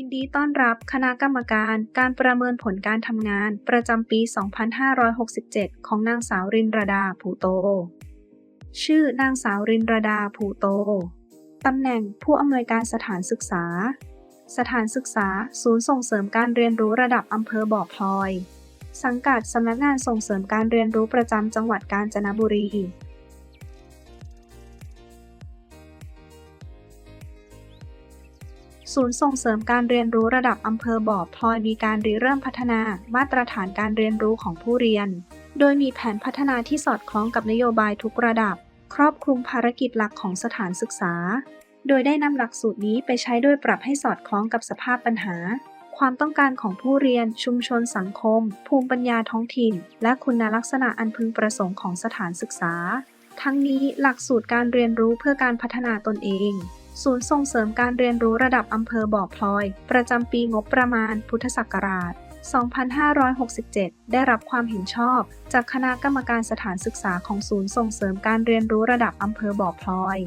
ยินดีต้อนรับคณะกรรมการการประเมินผลการทำงาน ประจำปี 2567 ของนางสาวรินรดาผูโต ชื่อนางสาวรินรดาผูโต ตำแหน่งผู้อำนวยการสถานศึกษา สถานศึกษา ศูนย์ส่งเสริมการเรียนรู้ระดับอำเภอบ่อพลอย สังกัดสำนักงานส่งเสริมการเรียนรู้ประจำจังหวัดกาญจนบุรี ศูนย์ส่งเสริมการเรียนรู้ระดับอำเภอบ่อพลอยมีการริเริ่มพัฒนามาตรฐานการเรียนรู้ของผู้เรียน โดยมีแผนพัฒนาที่สอดคล้องกับนโยบายทุกระดับ ครอบคลุมภารกิจหลักของสถานศึกษา โดยได้นำหลักสูตรนี้ไปใช้โดยปรับให้สอดคล้องกับสภาพปัญหา ความต้องการของผู้เรียน ชุมชนสังคม ภูมิปัญญาท้องถิ่น และคุณลักษณะอันพึงประสงค์ของสถานศึกษา ทั้งนี้หลักสูตรการเรียนรู้เพื่อการพัฒนาตนเอง ศูนย์ส่งเสริมการเรียนรู้ระดับอำเภอบ่อพลอย ประจำปีงบประมาณพุทธศักราช 2567 ได้รับความเห็นชอบ จากคณะกรรมการสถานศึกษาของศูนย์ส่งเสริมการเรียนรู้ระดับอำเภอบ่อพลอย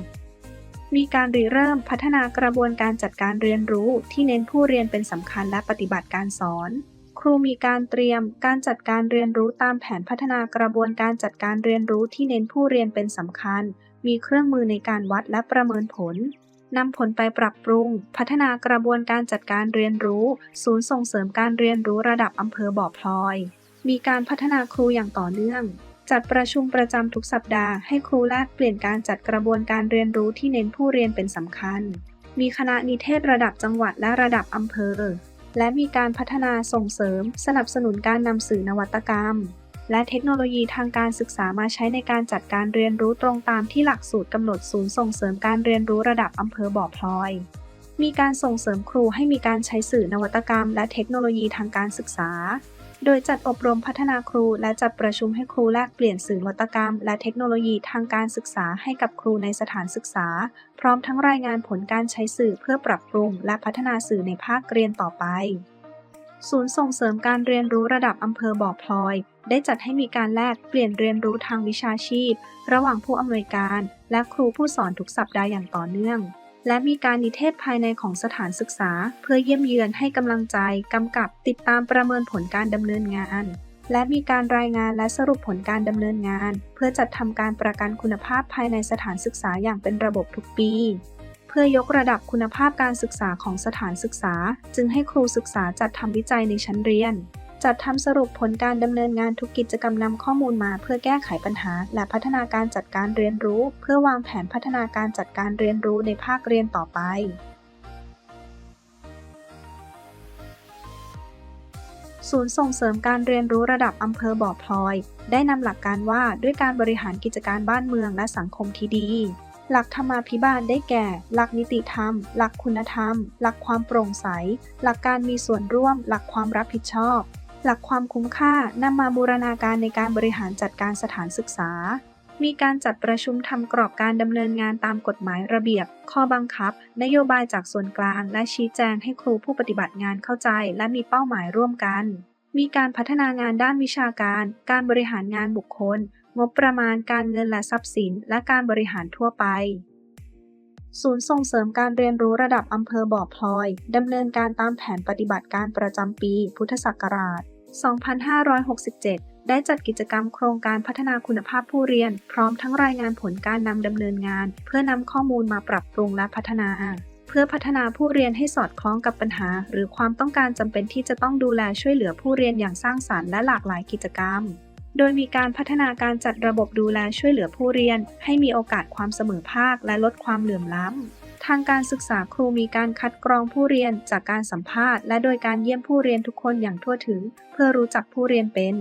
มีการริเริ่มพัฒนากระบวนการจัดการเรียนรู้ที่เน้นผู้เรียนเป็นสำคัญและปฏิบัติการสอน ครูมีการเตรียมการจัดการเรียนรู้ตามแผนพัฒนากระบวนการจัดการเรียนรู้ที่เน้นผู้เรียนเป็นสำคัญ มีเครื่องมือในการวัดและประเมินผล นำผลไปปรับปรุง พัฒนากระบวนการจัดการเรียนรู้ ศูนย์ส่งเสริมการเรียนรู้ระดับอำเภอบ่อพลอย มีการพัฒนาครูอย่างต่อเนื่อง จัดประชุมประจำทุกสัปดาห์ให้ครูแลกเปลี่ยนการจัดกระบวนการเรียนรู้ที่เน้นผู้เรียนเป็นสำคัญ มีคณะนิเทศระดับจังหวัดและระดับอำเภอ และมีการพัฒนาส่งเสริม สนับสนุนการนำสื่อนวัตกรรม และเทคโนโลยีทางการศึกษามาใช้ในการจัดการเรียนรู้ตรงตามที่หลักสูตรกำหนดศูนย์ส่งเสริมการเรียนรู้ระดับอำเภอบ่อพลอย มีการส่งเสริมครูให้มีการใช้สื่อนวัตกรรม และเทคโนโลยีทางการศึกษา โดยจัดอบรมพัฒนาครู และจัดประชุมให้ครูแลกเปลี่ยนสื่อนวัตกรรม และเทคโนโลยีทางการศึกษาให้กับครูในสถานศึกษา พร้อมทั้งรายงานผลการใช้สื่อเพื่อปรับปรุง และพัฒนาสื่อในภาคเรียนต่อไปศูนย์ส่งเสริมการเรียนรู้ระดับอำเภอบ่อพลอย ได้จัดให้มีการแลกเปลี่ยนเรียนรู้ทางวิชาชีพ ระหว่างผู้อำนวยการ และครูผู้สอนทุกสัปดาห์อย่างต่อเนื่อง และมีการนิเทศภายในของสถานศึกษา เพื่อเยี่ยมเยือนให้กำลังใจกำกับติดตามประเมินผลการดำเนินงาน และมีการรายงานและสรุปผลการดำเนินงาน เพื่อจัดทำการประกันคุณภาพภายในสถานศึกษาอย่างเป็นระบบทุกปีเพื่อยกระดับคุณภาพการศึกษาของสถานศึกษา จึงให้ครูศึกษาจัดทำวิจัยในชั้นเรียน จัดทำสรุปผลการดำเนินงานทุกกิจกรรมนำข้อมูลมา เพื่อแก้ไขปัญหา และพัฒนาการจัดการเรียนรู้ เพื่อวางแผนพัฒนาการจัดการเรียนรู้ในภาคเรียนต่อไปศูนย์ส่งเสริมการเรียนรู้ระดับอำเภอบ่อพลอย ได้นำหลักการว่าด้วยการบริหารกิจการบ้านเมืองและสังคมที่ดี หลักธรรมาภิบาลได้แก่ หลักนิติธรรม หลักคุณธรรม หลักความโปร่งใส หลักการมีส่วนร่วม หลักความรับผิดชอบ หลักความคุ้มค่านำมาบูรณาการในการบริหารจัดการสถานศึกษา มีการจัดประชุมทำกรอบการดำเนินงานตามกฎหมายระเบียบ ข้อบังคับ นโยบายจากส่วนกลาง และชี้แจงให้ครูผู้ปฏิบัติงานเข้าใจ และมีเป้าหมายร่วมกัน มีการพัฒนางานด้านวิชาการ การบริหารงานบุคคล งบประมาณการเงินและทรัพย์สิน และการบริหารทั่วไป ศูนย์ส่งเสริมการเรียนรู้ระดับอำเภอบ่อพลอย ดำเนินการตามแผนปฏิบัติการประจำปี พุทธศักราช 2567 ได้จัดกิจกรรมโครงการพัฒนาคุณภาพผู้เรียน พร้อมทั้งรายงานผลการนำดำเนินงาน เพื่อนำข้อมูลมาปรับปรุงและพัฒนา เพื่อพัฒนาผู้เรียนให้สอดคล้องกับปัญหา หรือความต้องการจำเป็นที่จะต้องดูแลช่วยเหลือผู้เรียนอย่างสร้างสรรค์และหลากหลายกิจกรรม โดยมีการพัฒนาการจัดระบบดูแลช่วยเหลือผู้เรียน ให้มีโอกาสความเสมอภาคและลดความเหลื่อมล้ำ ทางการศึกษาครูมีการคัดกรองผู้เรียนจากการสัมภาษณ์ และโดยการเยี่ยมผู้เรียนทุกคนอย่างทั่วถึง เพื่อรู้จักผู้เรียนเป็น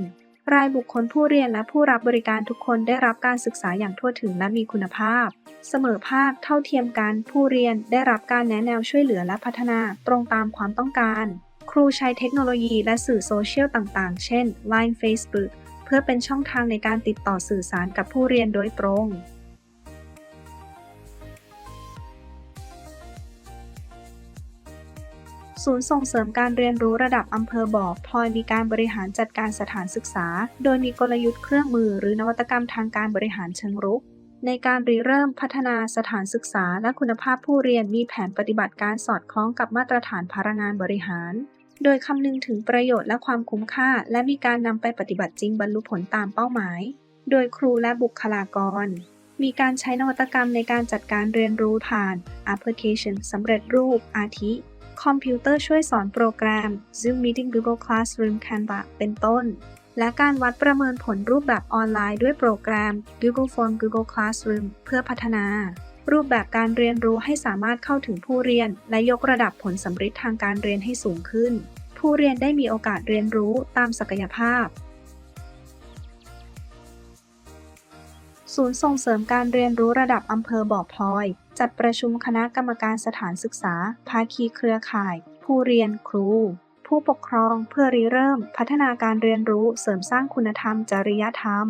รายบุคคลผู้เรียนและผู้รับบริการทุกคนได้รับการศึกษาอย่างทั่วถึงและมีคุณภาพ เสมอภาคเท่าเทียมกันผู้เรียนได้รับการแนะแนวช่วยเหลือและพัฒนาตรงตามความต้องการ ครูใช้เทคโนโลยีและสื่อโซเชียลต่าง ๆ เช่น Line Facebook พื่อเป็นช่องทางในการติดต่อสื่อสารกับผู้เรียนโดยตรงศูนย์ส่งเสริมการเรียนรู้ระดับอำเภอบ่อพลอยมีการบริหารจัดการสถานศึกษา โดยมีกลยุทธ์เครื่องมือหรือนวัตกรรมทางการบริหารเชิงรุก ในการริเริ่มพัฒนาสถานศึกษาและคุณภาพผู้เรียนมีแผนปฏิบัติการสอดคล้องกับมาตรฐานพลังงานบริหาร โดยคำนึงถึงประโยชน์และความคุ้มค่า และมีการนำไปปฏิบัติจริงบรรลุผลตามเป้าหมาย โดยครูและบุคลากร มีการใช้นวัตกรรมในการจัดการเรียนรู้ผ่านแอปพลิเคชันสำเร็จรูปอาทิคอมพิวเตอร์ช่วยสอนโปรแกรม Zoom Meeting Google Classroom Canva เป็นต้น และการวัดประเมินผลรูปแบบออนไลน์ด้วยโปรแกรม Google Form Google Classroom เพื่อพัฒนา รูปแบบการเรียนรู้ให้สามารถเข้าถึงผู้เรียน และยกระดับผลสำฤทธิ์ทางการเรียนให้สูงขึ้น ผู้เรียนได้มีโอกาสเรียนรู้ตามศักยภาพ ศูนย์ส่งเสริมการเรียนรู้ระดับอำเภอบ่อพลอย จัดประชุมคณะกรรมการสถานศึกษา ภาคีเครือข่าย ผู้เรียนครู ผู้ปกครองเพื่อริเริ่ม พัฒนาการเรียนรู้เสริมสร้างคุณธรรม จริยธรรม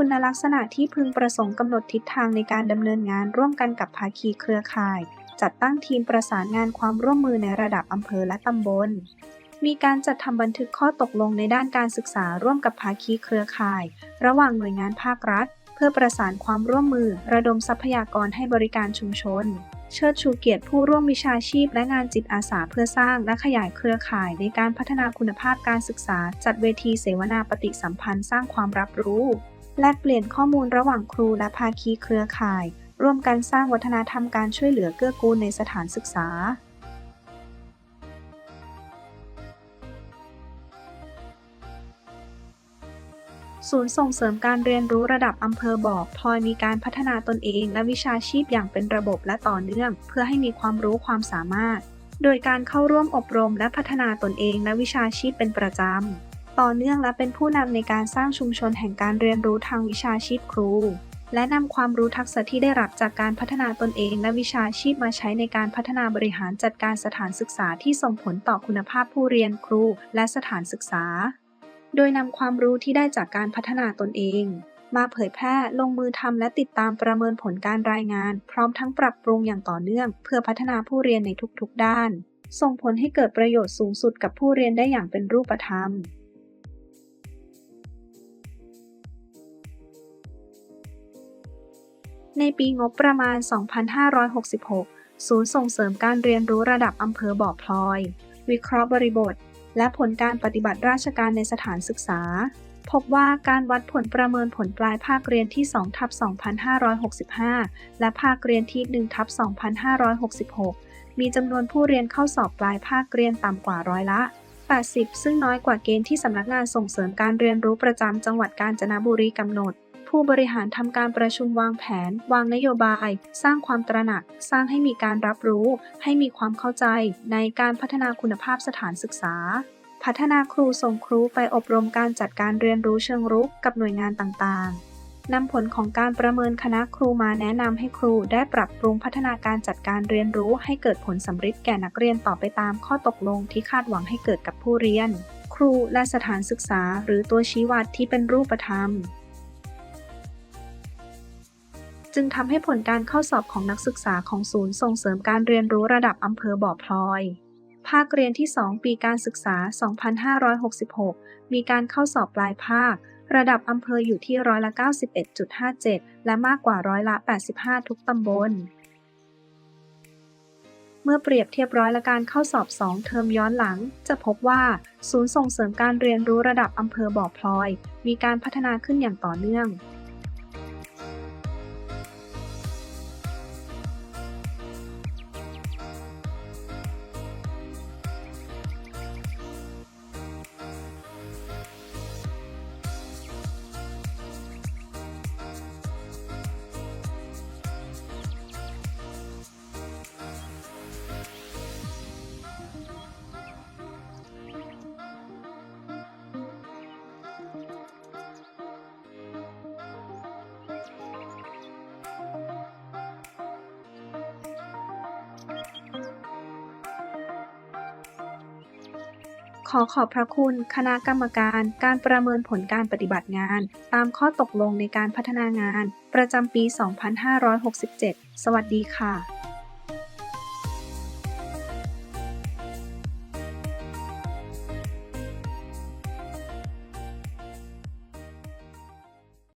คุณลักษณะที่พึงประสงค์กำหนดทิศทางในการดำเนินงานร่วมกันกับภาคีเครือข่าย จัดตั้งทีมประสานงานความร่วมมือในระดับอำเภอและตำบล มีการจัดทำบันทึกข้อตกลงในด้านการศึกษาร่วมกับภาคีเครือข่าย ระหว่างหน่วยงานภาครัฐ เพื่อประสานความร่วมมือ ระดมทรัพยากรให้บริการชุมชน เชิดชูเกียรติผู้ร่วมวิชาชีพและงานจิตอาสาเพื่อสร้างและขยายเครือข่ายในการพัฒนาคุณภาพการศึกษา จัดเวทีเสวนาปฏิสัมพันธ์สร้างความรับรู้ แลกเปลี่ยนข้อมูลระหว่างครูและภาคีเครือข่าย ร่วมกันสร้างวัฒนธรรมการช่วยเหลือเกื้อกูลในสถานศึกษา ศูนย์ส่งเสริมการเรียนรู้ระดับอำเภอบ่อพลอยมีการพัฒนาตนเองและวิชาชีพอย่างเป็นระบบและต่อเนื่อง เพื่อให้มีความรู้ความสามารถ โดยการเข้าร่วมอบรมและพัฒนาตนเองและวิชาชีพเป็นประจำ ต่อเนื่องและเป็นผู้นำในการสร้างชุมชนแห่งการเรียนรู้ทางวิชาชีพครู และนำความรู้ทักษะที่ได้รับจากการพัฒนาตนเองและวิชาชีพมาใช้ในการพัฒนาบริหารจัดการสถานศึกษาที่ส่งผลต่อคุณภาพผู้เรียนครู และสถานศึกษา โดยนำความรู้ที่ได้จากการพัฒนาตนเองมาเผยแพร่ลงมือทำและติดตามประเมินผลการรายงาน พร้อมทั้งปรับปรุงอย่างต่อเนื่อง เพื่อพัฒนาผู้เรียนในทุกๆด้าน ส่งผลให้เกิดประโยชน์สูงสุดกับผู้เรียนได้อย่างเป็นรูปธรรม ในปีงบประมาณ 2566 ศูนย์ส่งเสริมการเรียนรู้ระดับอำเภอบ่อพลอย วิเคราะห์บริบท และผลการปฏิบัติราชการในสถานศึกษา พบว่าการวัดผลประเมินผลปลายภาคเรียนที่2ทับ2565 และภาคเรียนที่1ทับ2566 มีจำนวนผู้เรียนเข้าสอบปลายภาคเรียนต่ำกว่าร้อยละ80 ซึ่งน้อยกว่าเกณฑ์ที่สำนักงานส่งเสริมการเรียนรู้ประจำจังหวัดกาญจนบุรีกำหนด ผู้บริหารทำการประชุมวางแผน วางนโยบาย สร้างความตระหนัก สร้างให้มีการรับรู้ ให้มีความเข้าใจในการพัฒนาคุณภาพสถานศึกษา พัฒนาครูส่งครูไปอบรมการจัดการเรียนรู้เชิงรุกกับหน่วยงานต่างๆนำผลของการประเมินคณะครูมาแนะนำให้ครูได้ปรับปรุงพัฒนาการจัดการเรียนรู้ให้เกิดผลสำฤทธิ์แก่นักเรียนต่อไปตามข้อตกลงที่คาดหวังให้เกิดกับผู้เรียน ครูและสถานศึกษา หรือตัวชี้วัดที่เป็นรูปธรรม จึงทำให้ผลการเข้าสอบของนักศึกษาของศูนย์ส่งเสริมการเรียนรู้ระดับอำเภอบ่อพลอย ภาคเรียนที่ 2 ปีการศึกษา 2566 มีการเข้าสอบปลายภาค ระดับอำเภออยู่ที่ร้อยละ 91.57 และมากกว่าร้อยละ 85 ทุกตำบลเมื่อเปรียบเทียบร้อยละการเข้าสอบ 2 เทอมย้อนหลัง จะพบว่า ศูนย์ส่งเสริมการเรียนรู้ระดับอำเภอบ่อพลอย มีการพัฒนาขึ้นอย่างต่อเนื่อง ขอขอบพระคุณ คณะกรรมการการประเมินผลการปฏิบัติงาน ตามข้อตกลงในการพัฒนางาน ประจำปี 2567 สวัสดีค่ะ